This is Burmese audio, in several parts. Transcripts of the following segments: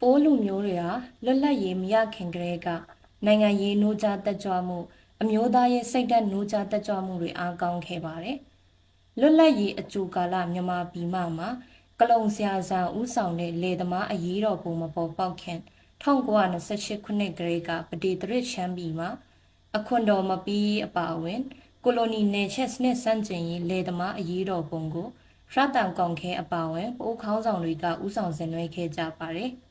ပိုးလူမျိုးတွေဟာလွတ်လပ်ရေးမရခင်ကတည်းကနိုင်ငံရေးနှိုးကြားတက်ကြွမှုအမျိုးသားရေးစိတ်ဓာတ်နှိုးကြားတက်ကြွမှုတွေအားကောင်းခဲ့ပါတယ်။လွတ်လပ်ရေးအကျိုးကာလမြန်မာပြည်မှမှာကလုံဆရာဇာဦးဆောင်တဲ့လေသမားအရေးတော်ပုံမပေါ်ပေါက်ခင်1928ခုနှစ်ကလေးကပဒေသရစ်ချမ်းပြည်မှာအခွန်တော်မပီးအပါအဝင် ကိုလိုနီနယ်ချက်စနစ်စန့်ကျင်ရေးလေသမားအရေးတော်ပုံကိုရတန်ကောင်ခဲအပါအဝင်ပိုးခေါင်းဆောင်တွေကဥဆောင်ဆင်နွှဲခဲ့ကြပါတယ်။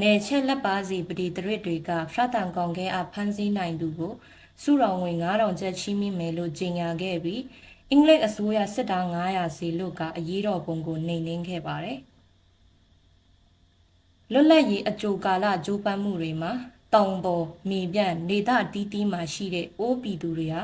နယ်ချက်လက်ပါစီပဒေသရစ်တွေကရတန်ကောင်ခဲအဖမ်းဆီးနိုင်သူကိုစုတော်ဝင်9000ကျပ်ချီးမြှင့်မယ်လို့ကြေညာခဲ့ပြီးအင်္ဂလိပ်အစိုးရစစ်သား900စီလို့ကအရေးတော်ပုံကိုနှိမ်နင်းခဲ့ပါတယ်။လွတ်လပ်ရေးအကြိုကာလကြိုးပမ်းမှုတွေမှာတောင်ပေါ်မြေပြန့်နေသတီးတီးမှာရှိတဲ့အိုးပြည်သူတွေဟာ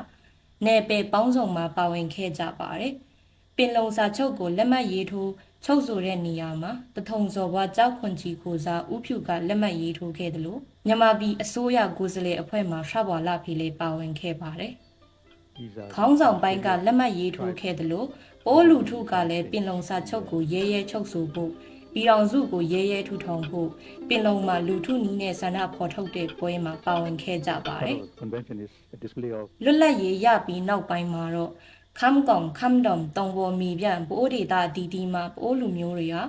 နယ်ပယ်ပေါင်းစုံမှာပါဝင်ခဲ့ကြပါတယ်။ပင်လုံစာချုပ်ကိုလက်မှတ်ရေးထိုး ချုပ်ဆိုတဲ့နေရာမှာတထုံစော်ဘွားကြောက်ခွန်ကြီးကိုစားဥဖြူကလက်မှတ်ရေးထိုးခဲ့တယ်လို့မြန်မာပြည်အစိုးရကိုယ်စားလှယ်အဖွဲ့မှရှဘွာလာဖီလေးပါဝင်ခဲ့ပါတယ်။ခေါင်းဆောင်ပိုင်းကလက်မှတ်ရေးထိုးခဲ့တယ်လို့ပိုးလူထုကလည်းပင်လုံစာချုပ်ကိုရဲရဲချုပ်ဆိုဖို့ပြည်တော်စုကိုရဲရဲထူထောင်ဖို့ပင်လုံမှာလူထုနီးနဲ့ဆန္ဒဖော်ထုတ်တဲ့ပွဲမှာပါဝင်ခဲ့ကြပါတယ် convention is a display of လွတ်လပ်ရေးရပြီးနောက်ပိုင်းမှာတော့ ခမ်ကောင်ခမ်ဒုံတောင်ပေါ်မီပြန်ပိုးဒေတာတီတီမှာပိုးလူမျိုးတွေဟာ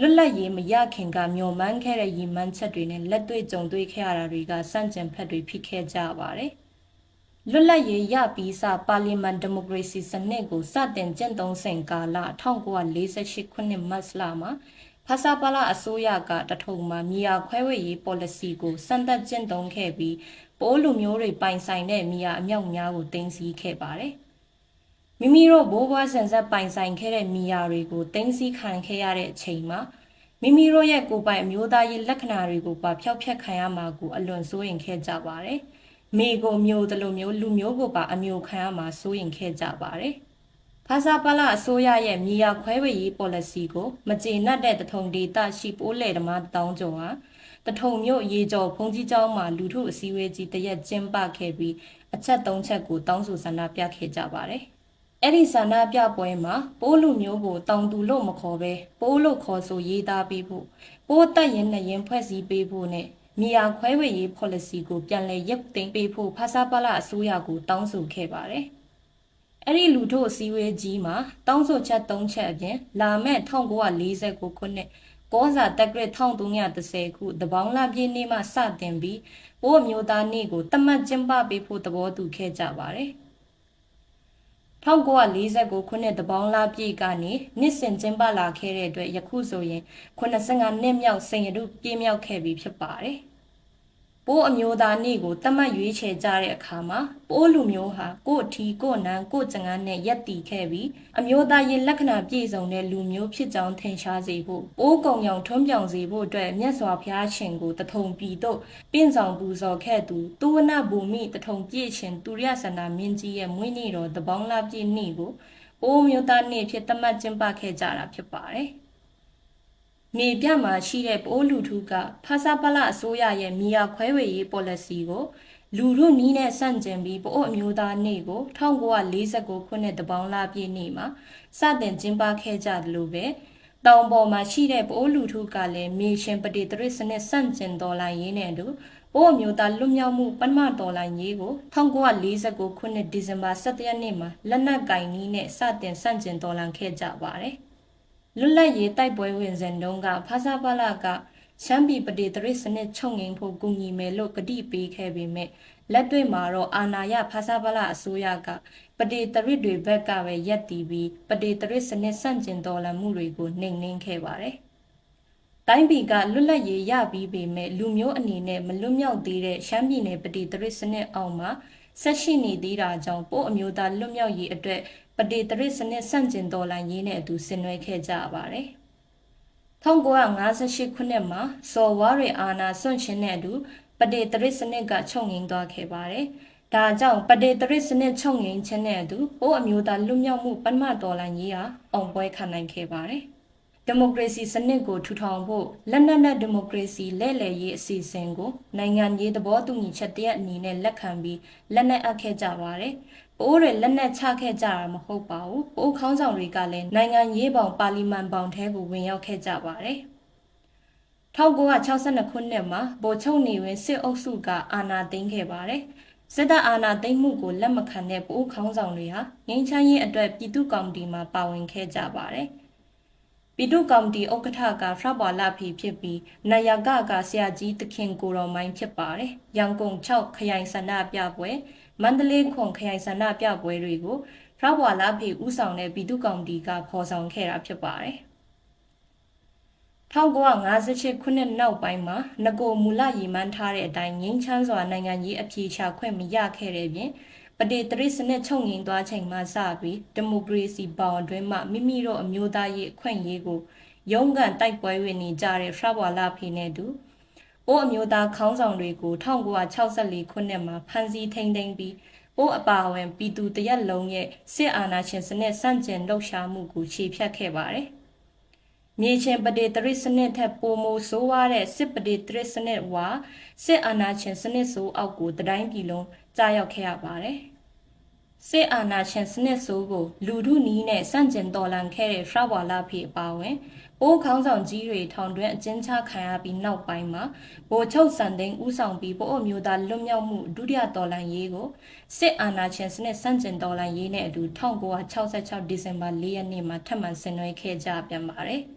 လွတ်လပ်ရေးမရခင်ကမျောမှန်းခဲ့တဲ့ရည်မှန်းချက်တွေနဲ့လက်တွေ့ကြုံတွေ့ခဲ့ရတာတွေကစန့်ကျင်ဖက်တွေဖြစ်ခဲ့ကြပါတယ်။လွတ်လပ်ရေးရပြီးစပါလီမန်ဒီမိုကရေစီစနစ်ကိုစတင်ကျင့်သုံးစဉ်ကာလ1948ခုနှစ်မတ်လမှာဖာစာပါလာအစိုးရကတထုံမှာမြေယာခွဲဝေရေး policy ကိုစံသက်ကျင့်သုံးခဲ့ပြီးပိုးလူမျိုးတွေပိုင်ဆိုင်တဲ့မြေယာအမြောက်များကိုတင်စီခဲ့ပါတယ်။ မိမိတို့ဘိုးဘွားဆန်ဆက်ပိုင်ဆိုင်ခဲ့တဲ့မြေယာတွေကိုတင်စီခံခဲ့ရတဲ့အချိန်မှာမိမိတို့ရဲ့ကိုယ်ပိုင်အမျိုးသားရေးလက္ခဏာတွေကိုပါဖျောက်ဖျက်ခံရမှာကိုအလွန်စိုးရင်ခဲ့ကြပါတယ်။မိကိုမျိုးတလိုမျိုးလူမျိုးကိုပါအမျိုးခံရမှာစိုးရင်ခဲ့ကြပါတယ်။ဖာစာပလာအစိုးရရဲ့မြေယာခွဲဝေရေး policy ကိုမကျေနပ်တဲ့တထုံဒေတာရှိပိုးလေဓမ္မတောင်းကြုံဟာတထုံမြို့ရေကျော်ဘုံကြီးကျောင်းမှာလူထုအစည်းအဝေးကြီးတရက်ကျင်းပခဲ့ပြီးအချက်၃ချက်ကိုတောင်းဆိုဆန္ဒပြခဲ့ကြပါတယ်။ အဲ့ဒီဆန္ဒပြပွဲမှာပိုးလူမျိုးကိုတောင်သူလို့မခေါ်ပဲပိုးလို့ခေါ်ဆိုရေးသားပေးဖို့ပိုးတက်ရင်နဲ့ရင်ဖွဲ့စည်းပေးဖို့နဲ့မြေယာခွဲဝေရေး policy ကိုပြန်လည်ရုပ်သိမ်းပေးဖို့ဖာစာပလာအစိုးရကိုတောင်းဆိုခဲ့ပါတယ်။အဲ့ဒီလူထုအစည်းအဝေးကြီးမှာတောင်းဆိုချက်၃ချက်အပြင်လာမဲ့1949ခုနှစ်ကောစာတက်ကရ1330ခုတပေါင်းလာပြည့်နေ့မှစတင်ပြီးဘိုးအမျိုးသားနေ့ကိုတတ်မှတ်ကျင်းပပေးဖို့သဘောတူခဲ့ကြပါတယ်။ 1949ခုနှစ်တပေါင်းလာပြည့်ကနေနှစ်စဉ်ကျင်းပလာခဲ့တဲ့အတွက်ယခုဆိုရင်85နှစ်မြောက်စိန်ရတုပြည့်မြောက်ခဲ့ပြီဖြစ်ပါတယ်။ ပိုးအမျိုးသားနေ့ကိုတတ်မှတ်ရွေးချယ်ကြတဲ့အခါမှာပိုးလူမျိုးဟာကို့အထီကို့နန်းကို့ကျငန်းနဲ့ရက်တီခဲ့ပြီးအမျိုးသားရေးလက္ခဏာပြည့်စုံတဲ့လူမျိုးဖြစ်ကြောင်းထင်ရှားစေဖို့ပိုးကုံရောင်ထွန်းပြောင်စေဖို့အတွက်မြတ်စွာဘုရားရှင်ကိုတထုံပြည်သို့ပြင့်ဆောင်ပူဇော်ခဲ့သူသူဝနဘူမိတထုံပြည့်ရှင်သူရဆန္ဒမင်းကြီးရဲ့မွေးနေ့တော်တပေါင်းလာပြည့်နေ့ကိုပိုးမျိုးသားနေ့ဖြစ်သတ်မှတ်ကျင်းပခဲ့ကြတာဖြစ်ပါတယ်။ မြေပြမှာရှိတဲ့ပိုးလူထုကဖာစာပလအစိုးရရဲ့မြေယာခွဲဝေရေး policy ကိုလူထုနီးနဲ့ဆန့်ကျင်ပြီးပိုးအမျိုးသားနေ့ကို1949ခုနှစ်တပေါင်းလပြည့်နေ့မှာစတင်ကျင်းပခဲ့ကြတယ်လို့ပဲတောင်ပေါ်မှာရှိတဲ့ပိုးလူထုကလည်းမြေရှင်ပတိတရစ်စနစ်ဆန့်ကျင်တော်လှန်ရေးနဲ့အတူပိုးအမျိုးသားလွတ်မြောက်မှုပထမတော်လှန်ရေးကို1949ခုနှစ်ဒီဇင်ဘာ17ရက်နေ့မှာလက်နက်ကင်နီးနဲ့စတင်ဆန့်ကျင်တော်လှန်ခဲ့ကြပါတယ် လွတ်လပ်ရေးတိုက်ပွဲဝင်စဉ်တုန်းကဖာစာပလာကရှမ်းပြည်ပဒေတရစ်စနစ်ချုပ်ငိမ်ဖို့ကူညီမယ်လို့ကတိပေးခဲ့ပေမဲ့လက်တွေ့မှာတော့အာဏာရဖာစာပလာအစိုးရကပဒေတရစ်တွေဘက်ကပဲရက်တီပြီးပဒေတရစ်စနစ်ဆန့်ကျင်တော်လှန်မှုတွေကိုနှိမ်နင်းခဲ့ပါတယ်။တိုင်းပြည်ကလွတ်လပ်ရေးရပြီးပေမဲ့လူမျိုးအနေနဲ့မလွတ်မြောက်သေးတဲ့ရှမ်းပြည်နယ်ပဒေတရစ်စနစ်အောက်မှာဆက်ရှိနေသေးတာကြောင့်ပို့အမျိုးသားလွတ်မြောက်ရေးအတွက် ပတေတရစ်စနစ်ဆန့်ကျင်တော်လှန်ရေးနဲ့အတူဆင်နွှဲခဲ့ကြပါတယ်။1958ခုနှစ်မှာစော်ဝါရီအာနာဆွန့်ရှင်တဲ့အတူပတေတရစ်စနစ်ကချုပ်ငိမ့်သွားခဲ့ပါတယ်။ဒါကြောင့်ပတေတရစ်စနစ်ချုပ်ငိမ့်ခြင်းနဲ့အတူဟိုးအမျိုးသားလွတ်မြောက်မှုပထမတော်လှန်ရေးဟာအောင်ပွဲခံနိုင်ခဲ့ပါတယ်။ ဒီမိုကရေစီစနစ်ကိုထူထောင်ဖို့လက်နက်နဲ့ဒီမိုကရေစီလဲလှယ်ရေးအစီအစဉ်ကိုနိုင်ငံရေးသဘောတူညီချက်တရက်အနေနဲ့လက်ခံပြီးလက်နက်အပ်ခဲ့ကြပါတယ်။ပိုးတွေလက်နက်ချခဲ့ကြတာမဟုတ်ပါဘူး။ပိုးခေါင်းဆောင်တွေကလည်းနိုင်ငံရေးပေါင်ပါလီမန်ပေါင်ထဲကိုဝင်ရောက်ခဲ့ကြပါတယ်။1962ခုနှစ်မှာဗိုလ်ချုပ်နေဝင်စစ်အုပ်စုကအာဏာသိမ်းခဲ့ပါတယ်။စစ်တပ်အာဏာသိမ်းမှုကိုလက်မခံတဲ့ပိုးခေါင်းဆောင်တွေဟာငင်းချမ်းရေးအတွက်ပြည်သူ့ကော်မတီမှာပါဝင်ခဲ့ကြပါတယ်။ ပြည်သူ့ကော်မတီဥက္ကဋ္ဌကဖရပွာလာဖီဖြစ်ပြီးနာယကကဆရာကြီးသခင်ကိုတော်မိုင်းဖြစ်ပါတယ်။ရန်ကုန်6ခရိုင်ဆန္ဒပြပွဲမန္တလေးခွန်ခရိုင်ဆန္ဒပြပွဲတွေကိုဖရပွာလာဖီဦးဆောင်တဲ့ပြည်သူ့ကော်မတီကဖော်ဆောင်ခဲ့တာဖြစ်ပါတယ်။1958ခုနှစ်နောက်ပိုင်းမှာငကိုမူလရည်မှန်းထားတဲ့အတိုင်းငင်းချမ်းစွာနိုင်ငံကြီးအပြေချခွင့်မရခဲ့တဲ့ပြင် ပတေတရိစနစ်ချုပ်ငင်သွားချိန်မှစပြီးဒီမိုကရေစီပေါင်အတွင်းမှမိမိတို့အမျိုးသားရေးအခွင့်အရေးကိုရုန်းကန်တိုက်ပွဲဝင်နေကြတဲ့ဖရဘွာလာဖေနဲ့တူအိုးအမျိုးသားခေါင်းဆောင်တွေကို1964ခုနှစ်မှာဖမ်းဆီးထိန်းသိမ်းပြီးအိုးအပါအဝင်ပြည်သူတရက်လုံးရဲ့စစ်အာဏာရှင်စနစ်ဆန့်ကျင်လှုပ်ရှားမှုကိုခြေဖြတ်ခဲ့ပါတယ်။မြေချင်းပဒေတရစ်စနစ်ထက်ပိုမိုဆိုးဝါးတဲ့စစ်ပဒေတရစ်စနစ်ဝါစစ်အာဏာရှင်စနစ်ဆိုးအောက်ကိုတတိုင်းပြည်လုံး ကြားရောက်ခဲ့ရပါတယ်။စစ်အာဏာရှင်စနစ်ဆိုးကိုလူထုနီးနဲ့စန့်ကျင်တော်လှန်ခဲ့တဲ့ဖရဝါလာဖေအပါဝင်ပိုးခေါင်းဆောင်ကြီးတွေထောင်တွင်းအကျဉ်းချခံရပြီးနောက်ပိုင်းမှာဗိုလ်ချုပ်စံသိန်းဦးဆောင်ပြီးပိုးအမျိုးသားလွတ်မြောက်မှုဒုတိယတော်လှန်ရေးကိုစစ်အာဏာရှင်စနစ်စန့်ကျင်တော်လှန်ရေးနဲ့အတူ1966ဒီဇင်ဘာ4ရက်နေ့မှာထပ်မံဆင်နွှဲခဲ့ကြပြန်ပါတယ်။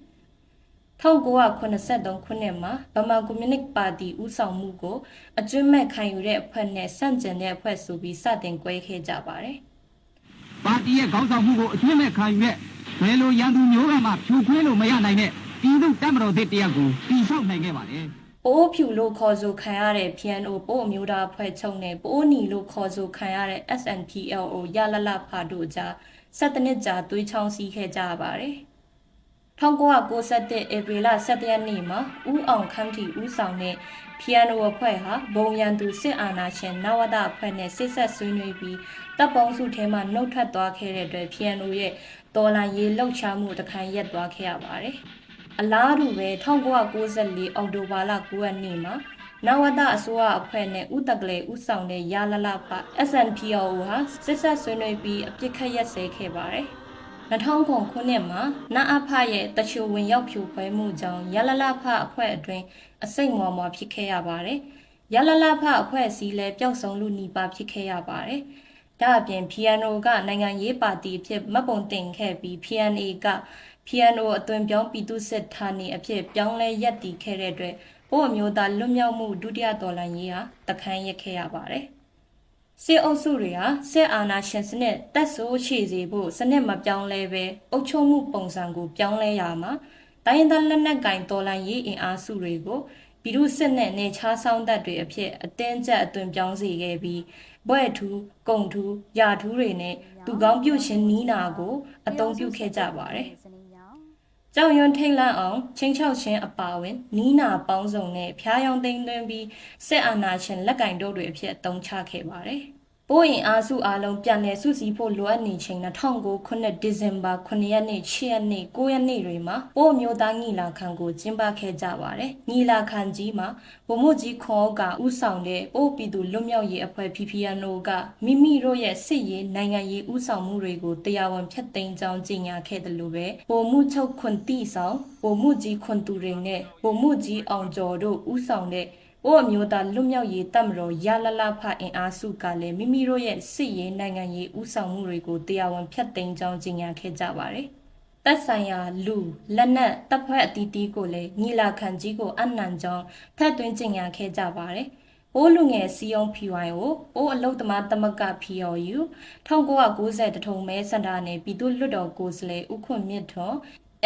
1983ခုနှစ်မှာဗမာကွန်မြူနစ်ပါတီဦးဆောင်မှုကိုအကျွမ်းမဲ့ခံယူတဲ့အဖွဲ့နဲ့ဆန့်ကျင်တဲ့အဖွဲ့ဆိုပြီးစတင်꿰ခဲ့ကြပါတယ်ပါတီရဲ့ခေါင်းဆောင်မှုကိုအကျွင့်မဲ့ခံယူတဲ့ဘယ်လိုရန်သူမျိုးကမှဖြိုခွင်းလို့မရနိုင်တဲ့ပြည်သူတပ်မတော်သစ်တရက်ကိုတည်ဆောက်နိုင်ခဲ့ပါတယ်။ပိုးဖြူလို့ခေါ်ဆိုခံရတဲ့ PNO ပိုးအမျိုးသားအဖွဲ့ချုပ်နဲ့ပိုးနီလို့ခေါ်ဆိုခံရတဲ့ SNPLO ရလလဖာတို့ကြားဆက်တနစ်ကြာသွေးချောင်းစီးခဲ့ကြရပါတယ်။ 1991ဧပြီလ17ရက်နေ့မှာဦးအောင်ခမ်းတီဦးဆောင်တဲ့ PNO အဖွဲ့ဟာဘုံရန်သူစစ်အာဏာရှင်နဝတအဖွဲ့နဲ့စစ်ဆက်ဆွေးနွေးပြီးတပ်ပေါင်းစုထဲမှနှုတ်ထွက်သွားခဲ့တဲ့အတွက် PNO ရဲ့တော်လှန်ရေးလှုပ်ရှားမှုတခိုင်ရက်သွားခဲ့ရပါတယ်။အလားတူပဲ1994အောက်တိုဘာလ9ရက်နေ့မှာနဝတအစိုးရအဖွဲ့နဲ့ဥတကလေဥဆောင်တဲ့ရလလဖ SNPO ဟာစစ်ဆက်ဆွေးနွေးပြီးအပြစ်ခတ်ရက်စဲခဲ့ပါတယ်။ 2009ခုနှစ်မှာနအဖရဲ့တချိုဝင်ရောက်ဖြိုခွဲမှုကြောင့်ရလလဖအဖွဲ့အတွင်းအစိတ်မွာမွာဖြစ်ခဲ့ရပါတယ်။ရလလဖအဖွဲ့အစည်းလည်းပျောက်ဆုံးလူနီးပါးဖြစ်ခဲ့ရပါတယ်။ဒါအပြင် PNO ကနိုင်ငံရေးပါတီအဖြစ်မှတ်ပုံတင်ခဲ့ပြီး PNA က PNO အသွင်ပြောင်းပြည်သူစစ်ဌာနေအဖြစ်ပြောင်းလဲရပ်တည်ခဲ့တဲ့အတွက်ဘို့အမျိုးသားလွတ်မြောက်မှုဒုတိယတော်လှန်ရေးဟာတခန်းရခဲ့ရပါတယ်။ စစ်အုပ်စုတွေဟာစစ်အာဏာရှင်စနစ်တက်ဆိုးချေစေဖို့စနစ်မပြောင်းလဲပဲအုပ်ချုပ်မှုပုံစံကိုပြောင်းလဲရမှာတိုင်းဒေသလက်နက်ကင်တော်လှန်ရေးအင်အားစုတွေကိုပြည်သူစစ်နဲ့နေချားဆောင်သက်တွေအဖြစ်အတင်းကျပ်အသွင်ပြောင်းစေခဲ့ပြီးဘွဲ့ထူးကုံထူးယာထူးတွေနဲ့သူကောင်းပြုတ်ရှင်နီးနာကိုအသုံးပြုခဲ့ကြပါတယ်။ ကြောင်ရွံထိတ်လန့်အောင်ချင်းချောက်ချင်းအပါဝင်နီးနာပေါင်းစုံနဲ့ဖျားယောင်သိမ်းသွင်းပြီးစစ်အာဏာရှင်လက်ကင်တို့တွေအဖြစ်အသုံးချခဲ့ပါတယ်။ ပိုးရင်အားစုအားလုံးပြန်လည်စုစည်းဖို့လိုအပ်နေချိန်2009ခုနှစ်ဒီဇင်ဘာ9ရက်နေ့10ရက်နေ့9ရက်နေ့တွေမှာပိုးမျိုးသားညီလာခံကိုကျင်းပခဲ့ကြပါတယ်။ညီလာခံကြီးမှာဗိုလ်မှူးကြီးခေါ်ကဥဆောင်တဲ့ပိုးပြည်သူလွတ်မြောက်ရေးအဖွဲ့ PPNO ကမိမိတို့ရဲ့စစ်ရေးနိုင်ငံရေးဥဆောင်မှုတွေကိုတရားဝင်ဖျက်သိမ်းကြောင်းကြေညာခဲ့တယ်လို့ပဲဗိုလ်မှူးချုပ်ခွန်တိဆောင်ဗိုလ်မှူးကြီးခွန်သူရိန်နဲ့ဗိုလ်မှူးကြီးအောင်ကျော်တို့ဥဆောင်တဲ့။ အိုးအမျိုးသားလွတ်မြောက်ရေးတပ်မတော်ရလလဖအင်အားစုကလည်းမိမိတို့ရဲ့စစ်ရေးနိုင်ငံရေးဥဆောင်မှုတွေကိုတရားဝင်ဖျက်သိမ်းကြောင်းကြေညာခဲ့ကြပါတယ်။တပ်ဆိုင်ရာလူလက်နက်တပ်ဖွဲ့အသီးသီးကိုလည်းညီလာခံကြီးကိုအနံ့ကြောင်းဖတ်သွင်းကြေညာခဲ့ကြပါတယ်။အိုးလူငယ်စီယုံ PY ကိုအိုးအလုတ်သမားတမက POU 1990တထုံမဲစန္ဒာနယ်ပြည်သူ့လွတ်တော်ကိုယ်စားလှယ်ဦးခွန်မြင့်ထွန်း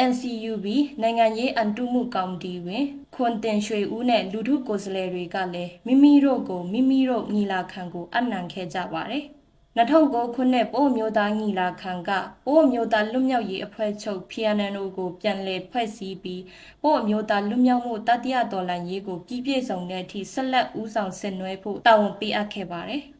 NCUB နိုင်ငံရေးအန်တုမှုကော်မတီတွင်ခွန်တင်ရွှေဦးနဲ့လူထုကိုယ်စားလှယ်တွေကလည်းမိမိတို့ကိုမိမိတို့ညီလာခံကိုအနံခဲ့ကြပါတယ်။2009ခုနှစ်ပို့မျိုးသားညီလာခံကပို့မျိုးသားလွတ်မြောက်ရေးအဖွဲ့ချုပ် PNNO ကိုပြန်လည်ဖွဲ့စည်းပြီးပို့မျိုးသားလွတ်မြောက်မှုတတိယတော်လှန်ရေးကိုပြည့်ပြည့်စုံတဲ့အထိဆက်လက်ဦးဆောင်ဆင်နွှဲဖို့တာဝန်ပေးအပ်ခဲ့ပါတယ်။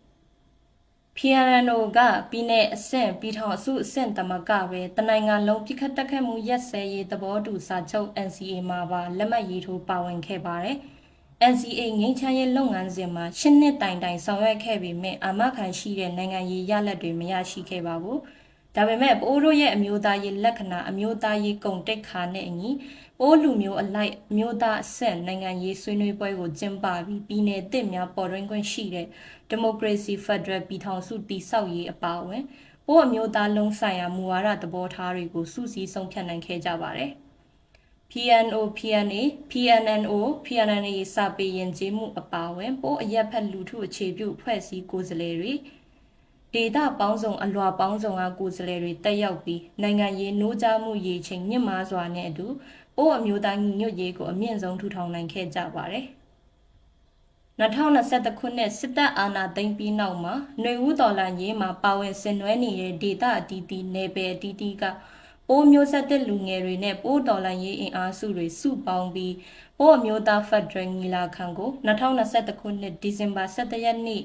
PNO ကပြည်내အဆင့်ပြည်ထောင်အစုအဆင့်တမကပဲတနိုင်ငံလုံးပြစ်ခတ်တက်ခတ်မှုရက်စဲရေးသဘောတူစာချုပ် NCA မှာပါလက်မှတ်ရေးထိုးပါဝင်ခဲ့ပါတယ်။ NCA ငင်းချမ်းရေးလုပ်ငန်းစဉ်မှာရှစ်နှစ်တိုင်တိုင်ဆောင်ရွက်ခဲ့ပေမဲ့အာမခံရှိတဲ့နိုင်ငံရေးရလဒ်တွေမရရှိခဲ့ပါဘူး။ဒါပေမဲ့ပိုးတို့ရဲ့အမျိုးသားရေးလက္ခဏာအမျိုးသားရေးဂုဏ်တိတ်ခါနဲ့အညီ ပိုးလူမျိုးအလိုက်အမျိုးသားအဆင့်နိုင်ငံရေးဆွေးနွေးပွဲကိုကျင်းပပြီးပြည်내တစ်များပေါ်တွင်ခွင့်ရှိတဲ့ဒီမိုကရေစီဖက်ဒရယ်ပြည်ထောင်စုတည်ဆောက်ရေးအပါအဝင်ပိုးအမျိုးသားလုံးဆိုင်ရာမူဝါဒသဘောထားတွေကိုစုစည်းဆုံးဖြတ်နိုင်ခဲ့ကြပါတယ်။ PNO PNA PNNO PNNA စာပေရင်ကျေးမှုအပါအဝင်ပိုးအရက်ဖက်လူထုအခြေပြုဖွဲ့စည်းကိုယ်စားလှယ်တွေ ဒေတာပေါင်းစုံအလွာပေါင်းစုံကကိုယ်စားလှယ်တွေတက်ရောက်ပြီးနိုင်ငံရေးနှိုးကြားမှုရည်ချိန်မြင့်မားစွာနဲ့အတူပိုးအမျိုးသားညီညွတ်ရေးကိုအမြင့်ဆုံးထူထောင်နိုင်ခဲ့ကြပါတယ်။2021ခုနှစ်စစ်တပ်အာဏာသိမ်းပြီးနောက်မှာຫນွေဦးတော်လန်ရေးမှာပါဝင်ဆင်နွှဲနေတဲ့ဒေတာအတီးတီးနယ်ပယ်အတီးတီးကပိုးမျိုးဆက်တဲ့လူငယ်တွေနဲ့ပိုးတော်လန်ရေးအင်အားစုတွေစုပေါင်းပြီးပိုးအမျိုးသားဖက်ဒရယ်ညီလာခံကို2021ခုနှစ်ဒီဇင်ဘာ17ရက်နေ့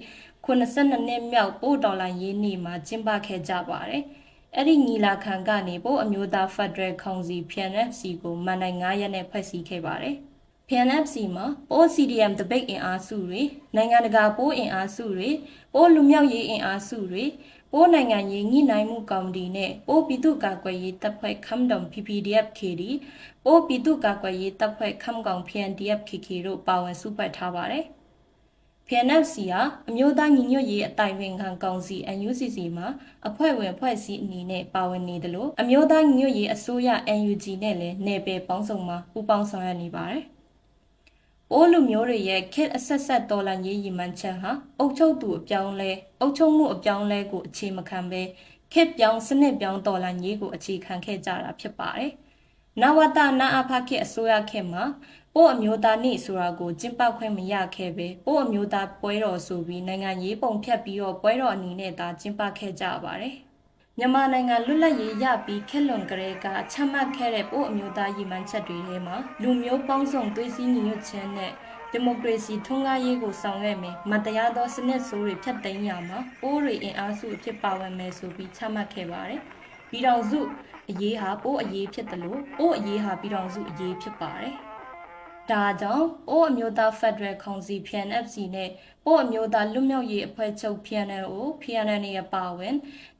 82နှစ်မြောက်ပို့ဒေါ်လာရေးနေ့မှာကျင်းပခဲ့ကြပါတယ်။အဲ့ဒီညီလာခံကနေပို့အမျိုးသားဖက်ဒရယ်ကောင်စီ PNFC ကိုမန်နိုင်9ရက်နဲ့ဖွဲ့စည်းခဲ့ပါတယ်။ PNFC မှာပို့ CDM တပိတ်အင်အားစုတွေနိုင်ငံတကာပို့အင်အားစုတွေပို့လူမျိုးရေးအင်အားစုတွေပို့နိုင်ငံရေးညှိနှိုင်းမှုကော်မတီနဲ့ပို့ပြည်သူ့ကာကွယ်ရေးတပ်ဖွဲ့ခမ်ဒုံ PPDF KD ပို့ပြည်သူ့ကာကွယ်ရေးတပ်ဖွဲ့ခမ်ကောင် PNDF KK တို့ပါဝင်စုဖွဲ့ထားပါတယ်။ PNFC ဟာအမျိုးသားညီညွတ်ရေးအတိုင်ပင်ခံကောင်စီ NUCC မှာအဖွဲ့ဝင်ဖွဲ့စည်းအနေနဲ့ပါဝင်နေတယ်လို့အမျိုးသားညီညွတ်ရေးအစိုးရ NUG နဲ့လည်းနယ်ပယ်ပေါင်းစုံမှာပူးပေါင်းဆောင်ရွက်နေပါတယ်။အိုးလူမျိုးတွေရဲ့ခက်အဆက်ဆက်တော်လန်ရေးရည်မှန်းချက်ဟာအုပ်ချုပ်သူအပြောင်းလဲအုပ်ချုပ်မှုအပြောင်းလဲကိုအခြေမခံဘဲခက်ပြောင်းစနစ်ပြောင်းတော်လန်ရေးကိုအခြေခံခဲ့ကြတာဖြစ်ပါတယ်။နဝတနာအဖခေအစိုးရခေတ်မှာ ပို့အမျိုးသားနေ့ဆိုတာကိုကျင်းပခွင့်မရခဲ့ပဲပို့အမျိုးသားပွဲတော်ဆိုပြီးနိုင်ငံရေးပုံဖြတ်ပြီးတော့ပွဲတော်အနေနဲ့သာကျင်းပခဲ့ကြပါတယ်။မြန်မာနိုင်ငံလွတ်လပ်ရေးရပြီးခက်လွန်ကလေးကချမှတ်ခဲ့တဲ့ပို့အမျိုးသားရည်မှန်းချက်တွေထဲမှာလူမျိုးပေါင်းစုံသွေးစည်းညီညွတ်ခြင်းနဲ့ဒီမိုကရေစီထွန်းကားရေးကိုဆောင်ရွက်မယ်မတရားသောစနစ်ဆိုးတွေဖျက်သိမ်းရမှာပိုးတွေအင်အားစုအဖြစ်ပါဝင်မယ်ဆိုပြီးချမှတ်ခဲ့ပါတယ်။ပြည်တော်စုအရေးဟာပိုးအရေးဖြစ်တယ်လို့ပိုးအရေးဟာပြည်တော်စုအရေးဖြစ်ပါတယ်။ ဒါကြောင့်ပိုးအမျိုးသားဖက်ဒရယ်ကောင်စီ PNFC နဲ့ပိုးအမျိုးသားလွတ်မြောက်ရေးအဖွဲ့ချုပ် PNLO PNN ရဲ့ပါဝင်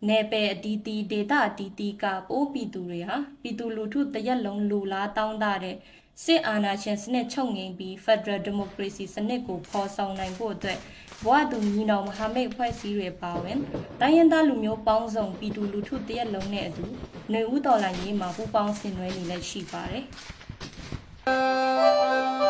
နယ်ပယ်အတီးတီးဒေတာအတီးတီးကပိုးပြည်သူတွေဟာပြည်သူလူထုတရက်လုံးလူလားတောင်းတတဲ့စစ်အာဏာရှင်စနစ်ချုပ်ငိမ်ပြီး Federal Democracy စနစ်ကိုဖော်ဆောင်နိုင်ဖို့အတွက်ဘဝတူညီနောင်မဟာမိတ်ဖွဲ့စည်းတွေပါဝင်တိုင်းရင်းသားလူမျိုးပေါင်းစုံပြည်သူလူထုတရက်လုံးနဲ့အတူຫນွေဦးတော်လှန်ရေးမှာပူးပေါင်းဆင်နွှဲနေလက်ရှိပါတယ်။ Música